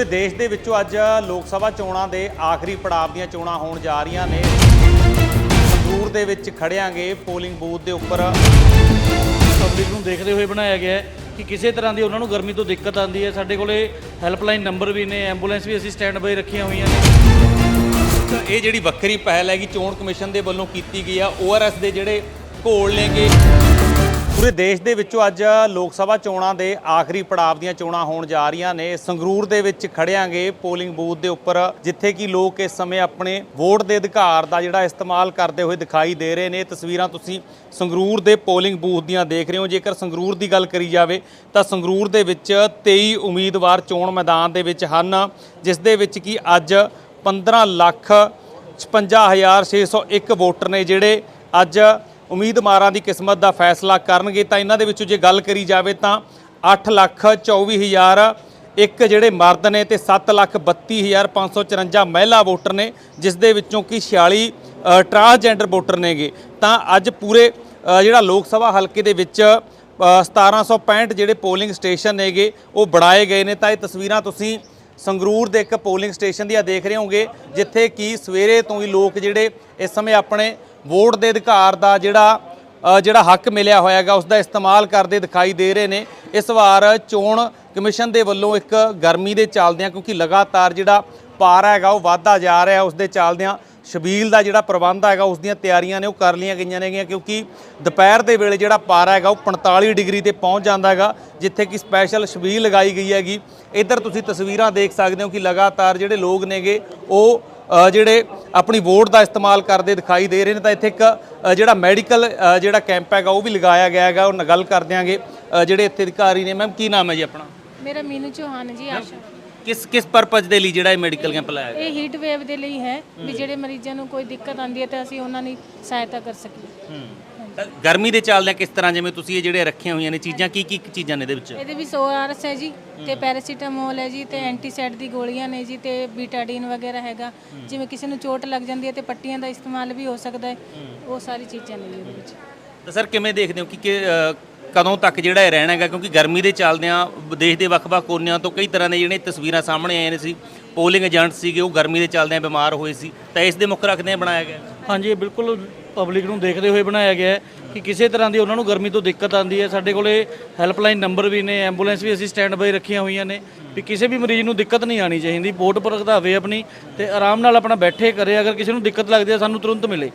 ਪੂਰੇ ਦੇਸ਼ ਦੇ ਵਿੱਚੋਂ ਅੱਜ ਲੋਕ ਸਭਾ ਚੋਣਾਂ ਦੇ ਆਖਰੀ ਪੜਾਅ ਦੀਆਂ ਚੋਣਾਂ ਹੋਣ ਜਾ ਰਹੀਆਂ ਨੇ। ਸੰਗਰੂਰ ਦੇ ਵਿੱਚ ਖੜਿਆਂਗੇ ਪੋਲਿੰਗ ਬੂਥ ਦੇ ਉੱਪਰ। ਪਬਲਿਕ ਨੂੰ ਦੇਖਦੇ ਹੋਏ ਬਣਾਇਆ ਗਿਆ ਹੈ ਕਿ ਕਿਸੇ ਤਰ੍ਹਾਂ ਦੀ ਉਹਨਾਂ ਨੂੰ ਗਰਮੀ ਤੋਂ ਦਿੱਕਤ ਆਉਂਦੀ ਹੈ। ਸਾਡੇ ਕੋਲੇ ਹੈਲਪਲਾਈਨ ਨੰਬਰ ਵੀ ਨੇ ਐਂਬੂਲੈਂਸ ਵੀ ਅਸੀਂ ਸਟੈਂਡ ਬਾਈ ਰੱਖੀਆਂ ਹੋਈਆਂ ਨੇ। ਤਾਂ ਇਹ ਜਿਹੜੀ ਵੱਖਰੀ ਪਹਿਲ ਹੈਗੀ ਚੋਣ ਕਮਿਸ਼ਨ ਦੇ ਵੱਲੋਂ ਕੀਤੀ ਗਈ ਆ ਓਆਰਐਸ ਦੇ ਜਿਹੜੇ ਘੋਲ ਨੇਗੇ। ਪੂਰੇ ਦੇਸ਼ ਦੇ ਵਿੱਚੋਂ ਅੱਜ ਲੋਕ ਸਭਾ ਚੋਣਾਂ ਦੇ ਆਖਰੀ ਪੜਾਅ ਦੀਆਂ ਚੋਣਾਂ ਹੋਣ ਜਾ ਰਹੀਆਂ ਨੇ। ਸੰਗਰੂਰ ਦੇ ਵਿੱਚ ਖੜਿਆਂਗੇ ਪੋਲਿੰਗ ਬੂਥ ਦੇ ਉੱਪਰ, ਜਿੱਥੇ ਕਿ ਲੋਕ ਇਸ ਸਮੇਂ ਆਪਣੇ ਵੋਟ ਦੇ ਅਧਿਕਾਰ ਦਾ ਜਿਹੜਾ ਇਸਤੇਮਾਲ ਕਰਦੇ ਹੋਏ ਦਿਖਾਈ ਦੇ ਰਹੇ ਨੇ। ਤਸਵੀਰਾਂ ਤੁਸੀਂ ਸੰਗਰੂਰ ਦੇ ਪੋਲਿੰਗ ਬੂਥ ਦੀਆਂ ਦੇਖ ਰਹੇ ਹੋ। ਜੇਕਰ ਸੰਗਰੂਰ ਦੀ ਗੱਲ ਕਰੀ ਜਾਵੇ, ਤਾਂ ਸੰਗਰੂਰ ਦੇ ਵਿੱਚ 23 ਉਮੀਦਵਾਰ ਚੋਣ ਮੈਦਾਨ ਦੇ ਵਿੱਚ ਹਨ, ਜਿਸ ਦੇ ਵਿੱਚ ਕਿ ਅੱਜ 15 ਲੱਖ 55601 ਵੋਟਰ ਨੇ, ਜਿਹੜੇ ਅੱਜ ਉਮੀਦਵਾਰਾਂ ਦੀ ਕਿਸਮਤ ਦਾ ਫੈਸਲਾ ਕਰਨਗੇ ਤਾਂ ਇਹਨਾਂ ਦੇ ਵਿੱਚੋਂ ਜੇ ਗੱਲ ਕਰੀ ਜਾਵੇ ਤਾਂ 8 ਲੱਖ 24000 ਇੱਕ ਜਿਹੜੇ ਮਰਦ ਨੇ ਤੇ 7 ਲੱਖ 32554 ਮਹਿਲਾ ਵੋਟਰ ਨੇ ਜਿਸ ਦੇ ਵਿੱਚੋਂ ਕਿ 46 ਟਰਾਂਸਜੈਂਡਰ ਵੋਟਰ ਨੇਗੇ। ਤਾਂ ਅੱਜ ਪੂਰੇ ਜਿਹੜਾ ਲੋਕ ਸਭਾ ਹਲਕੇ ਦੇ ਵਿੱਚ ਅ, 1765 ਜਿਹੜੇ ਪੋਲਿੰਗ ਸਟੇਸ਼ਨ ਨੇਗੇ ਉਹ ਬਣਾਏ ਗਏ ਨੇ। ਤਾਂ ਇਹ ਤਸਵੀਰਾਂ ਤੁਸੀਂ ਸੰਗਰੂਰ ਦੇ ਇੱਕ ਪੋਲਿੰਗ ਸਟੇਸ਼ਨ ਦੀਆਂ ਦੇਖ ਰਹੇ ਹੋਗੇ ਜਿੱਥੇ ਕਿ ਸਵੇਰੇ ਤੋਂ ਹੀ ਲੋਕ ਜਿਹੜੇ ਇਸ ਸਮੇਂ ਆਪਣੇ ਵੋਟ ਦੇ ਅਧਿਕਾਰ ਦਾ ਜਿਹੜਾ ਜਿਹੜਾ ਹੱਕ ਮਿਲਿਆ ਹੋਇਆ ਹੈਗਾ ਉਸ ਦਾ ਇਸਤੇਮਾਲ ਕਰਦੇ ਦਿਖਾਈ ਦੇ ਰਹੇ ਨੇ। ਇਸ ਵਾਰ ਚੋਣ ਕਮਿਸ਼ਨ ਦੇ ਵੱਲੋਂ ਇੱਕ ਗਰਮੀ ਦੇ ਚੱਲਦਿਆਂ, ਕਿਉਂਕਿ ਲਗਾਤਾਰ ਜਿਹੜਾ ਪਾਰਾ ਹੈਗਾ, ਉਹ ਵਾਧਾ ਜਾ ਰਿਹਾ ਉਸ ਦੇ ਚੱਲਦਿਆਂ ਸ਼ਬੀਲ ਦਾ ਜਿਹੜਾ ਪ੍ਰਬੰਧ ਹੈਗਾ ਉਸ ਦੀਆਂ ਤਿਆਰੀਆਂ ਨੇ, ਉਹ ਕਰ ਲਈਆਂ ਗਈਆਂ ਨੇਗੀਆਂ, ਕਿਉਂਕਿ ਦੁਪਹਿਰ ਦੇ ਵੇਲੇ ਜਿਹੜਾ ਪਾਰਾ ਹੈਗਾ, ਉਹ 45 ਡਿਗਰੀ ਤੇ ਪਹੁੰਚ ਜਾਂਦਾ ਹੈਗਾ, ਜਿੱਥੇ ਕਿ ਸਪੈਸ਼ਲ ਸ਼ਬੀਲ ਲਗਾਈ ਗਈ ਹੈਗੀ। ਇੱਧਰ ਤੁਸੀਂ ਤਸਵੀਰਾਂ ਦੇਖ ਸਕਦੇ ਹੋ ਕਿ ਲਗਾਤਾਰ ਜਿਹੜੇ ਲੋਕ ਨੇਗੇ, ਉਹ ਜਿਹੜੇ ਆਪਣੀ ਵੋਟ ਦਾ ਇਸਤੇਮਾਲ ਕਰਦੇ ਦਿਖਾਈ ਦੇ ਰਹੇ ਨੇ, ਤਾਂ ਇੱਥੇ ਇੱਕ ਜਿਹੜਾ ਮੈਡੀਕਲ ਜਿਹੜਾ ਕੈਂਪ ਹੈਗਾ, ਉਹ ਵੀ ਲਗਾਇਆ ਗਿਆ ਹੈਗਾ, ਉਹ ਗੱਲ ਕਰ ਦਿਆਂਗੇ। ਜਿਹੜੇ ਇੱਥੇ ਅਧਿਕਾਰੀ ਨੇ। ਮੈਮ, ਕੀ ਨਾਮ ਹੈ ਜੀ ਆਪਣਾ? ਮੇਰਾ ਮੀਨੂ ਚੌਹਾਨ ਜੀ, ਆਸ਼ਾ। ਕਿਸ ਕਿਸ ਪਰਪਸ ਦੇ ਲਈ ਜਿਹੜਾ ਇਹ ਮੈਡੀਕਲ ਕੈਂਪ ਲਾਇਆ ਗਿਆ? ਇਹ ਹੀਟ ਵੇਵ ਦੇ ਲਈ ਹੈ ਵੀ ਜਿਹੜੇ ਮਰੀਜ਼ਾਂ ਨੂੰ ਕੋਈ ਦਿੱਕਤ ਆਉਂਦੀ ਹੈ ਤਾਂ ਅਸੀਂ ਉਹਨਾਂ ਦੀ ਸਹਾਇਤਾ ਕਰ ਸਕੀਏ। ਤਾਂ ਗਰਮੀ ਦੇ ਚੱਲਦਿਆਂ ਕਿਸ ਤਰ੍ਹਾਂ ਜਿਵੇਂ ਤੁਸੀਂ ਇਹ ਜਿਹੜੇ ਰੱਖੀਆਂ ਹੋਈਆਂ ਨੇ ਚੀਜ਼ਾਂ ਕੀ ਕੀ ਚੀਜ਼ਾਂ ਨੇ ਇਹਦੇ ਵਿੱਚ? ਇਹਦੇ ਵੀ 100 ਆਰਐਸ ਹੈ ਜੀ ਤੇ ਪੈਰਾਸੀਟਾਮੋਲ ਹੈ ਜੀ ਤੇ ਐਂਟੀਸਾਈਡ ਦੀ ਗੋਲੀਆਂ ਨੇ ਜੀ ਤੇ ਬੀਟਾਡੀਨ ਵਗੈਰਾ ਹੈਗਾ। ਜਿਵੇਂ ਕਿਸੇ ਨੂੰ ਚੋਟ ਲੱਗ ਜਾਂਦੀ ਹੈ ਤੇ ਪੱਟੀਆਂ ਦਾ ਇਸਤੇਮਾਲ ਵੀ ਹੋ ਸਕਦਾ ਹੈ। ਉਹ ਸਾਰੀ ਚੀਜ਼ਾਂ ਨੇ ਜੀ ਉਹਦੇ ਵਿੱਚ। ਤਾਂ ਸਰ ਕਿਵੇਂ ਦੇਖਦੇ ਹੋ ਕਿ ਕਿ ਅ, ਕਦੋਂ ਤੱਕ ਜਿਹੜਾ ਇਹ ਰਹਿਣਾ ਹੈਗਾ, ਕਿਉਂਕਿ ਗਰਮੀ ਦੇ ਚੱਲਦਿਆਂ ਦੇਸ਼ ਦੇ ਵੱਖ-ਵੱਖ ਕੋਨਿਆਂ ਤੋਂ ਕਈ ਤਰ੍ਹਾਂ ਦੇ ਜਿਹੜੇ ਤਸਵੀਰਾਂ ਸਾਹਮਣੇ ਆਏ ਨੇ ਸੀ। ਪੋਲਿੰਗ ਏਜੰਟ ਸੀਗੇ, ਉਹ ਗਰਮੀ ਦੇ ਚੱਲਦਿਆਂ ਬਿਮਾਰ ਹੋਏ ਸੀ। ਤਾਂ ਇਸ ਦੇ ਮੁੱਖ ਰੱਖਦਿਆਂ ਬਣਾਇਆ ਗਿਆ। ਹਾਂਜੀ, ਇਹ ਬਿਲਕੁਲ ਪਬਲਿਕ ਨੂੰ ਦੇਖਦੇ ਹੋਏ ਬਣਾਇਆ ਗਿਆ ਹੈ ਕਿ ਕਿਸੇ ਤਰ੍ਹਾਂ ਦੀ ਉਹਨਾਂ ਨੂੰ ਗਰਮੀ ਤੋਂ ਦਿੱਕਤ ਆਉਂਦੀ ਹੈ। ਸਾਡੇ ਕੋਲੇ ਹੈਲਪਲਾਈਨ ਨੰਬਰ ਵੀ ਨੇ, ਐਂਬੂਲੈਂਸ ਵੀ ਅਸੀਂ ਸਟੈਂਡ ਬਾਈ ਰੱਖੀਆਂ ਹੋਈਆਂ ਨੇ ਵੀ ਕਿਸੇ ਵੀ ਮਰੀਜ਼ ਨੂੰ ਦਿੱਕਤ ਨਹੀਂ ਆਣੀ ਚਾਹੀਦੀ। ਵੋਟ ਭੁਗਤਾਵੇ ਆਪਣੀ ਤੇ ਆਰਾਮ ਨਾਲ ਆਪਣਾ ਬੈਠੇ ਕਰੇ। ਅਗਰ ਕਿਸੇ ਨੂੰ ਦਿੱਕਤ ਲੱਗਦੀ ਹੈ, ਸਾਨੂੰ ਤੁਰੰਤ ਮਿਲੇ।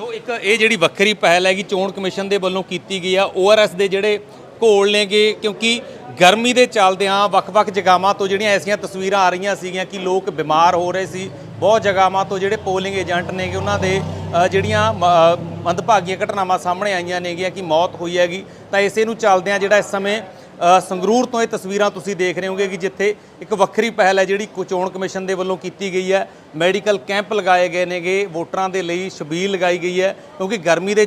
ਸੋ ਇੱਕ ਇਹ ਜਿਹੜੀ ਵੱਖਰੀ ਪਹਿਲ ਹੈਗੀ ਚੋਣ ਕਮਿਸ਼ਨ ਦੇ ਵੱਲੋਂ ਕੀਤੀ ਗਈ ਆ ਓਆਰਐਸ ਦੇ ਜਿਹੜੇ ਘੋਲ ਨੇਗੇ, ਕਿਉਂਕਿ ਗਰਮੀ ਦੇ ਚੱਲਦਿਆਂ ਵੱਖ-ਵੱਖ ਜਗ੍ਹਾਵਾਂ ਤੋਂ ਜਿਹੜੀਆਂ ਐਸੀਆਂ ਤਸਵੀਰਾਂ ਆ ਰਹੀਆਂ ਸੀਗੀਆਂ ਕਿ ਲੋਕ ਬਿਮਾਰ ਹੋ ਰਹੇ ਸੀ। ਬਹੁਤ ਜਗ੍ਹਾਵਾਂ ਤੋਂ ਜਿਹੜੇ ਪੋਲਿੰਗ ਏਜੰਟ ਨੇਗੇ, ਉਹਨਾਂ ਦੇ ਜਿਹੜੀਆਂ ਮ- ਮੰਦਭਾਗੀਆਂ ਘਟਨਾਵਾਂ ਸਾਹਮਣੇ ਆਈਆਂ ਨੇਗੀਆਂ ਕਿ ਮੌਤ ਹੋਈ ਹੈਗੀ। ਤਾਂ ਇਸੇ ਨੂੰ ਚੱਲਦਿਆਂ ਜਿਹੜਾ ਇਸ ਸਮੇਂ ਸੰਗਰੂਰ ਤੋਂ ਇਹ ਤਸਵੀਰਾਂ ਤੁਸੀਂ ਦੇਖ ਰਹੇ ਹੋਗੇ ਕਿ ਜਿੱਥੇ ਇੱਕ ਵੱਖਰੀ ਪਹਿਲ ਹੈ ਜਿਹੜੀ ਕੁ- ਚੋਣ ਕਮਿਸ਼ਨ ਦੇ ਵੱਲੋਂ ਕੀਤੀ ਗਈ ਹੈ। ਮੈਡੀਕਲ ਕੈਂਪ ਲਗਾਏ ਗਏ ਨੇਗੇ, ਵੋਟਰਾਂ ਦੇ ਲਈ ਸ਼ਬੀਲ ਲਗਾਈ ਗਈ ਹੈ, ਕਿਉਂਕਿ ਗਰਮੀ ਦੇ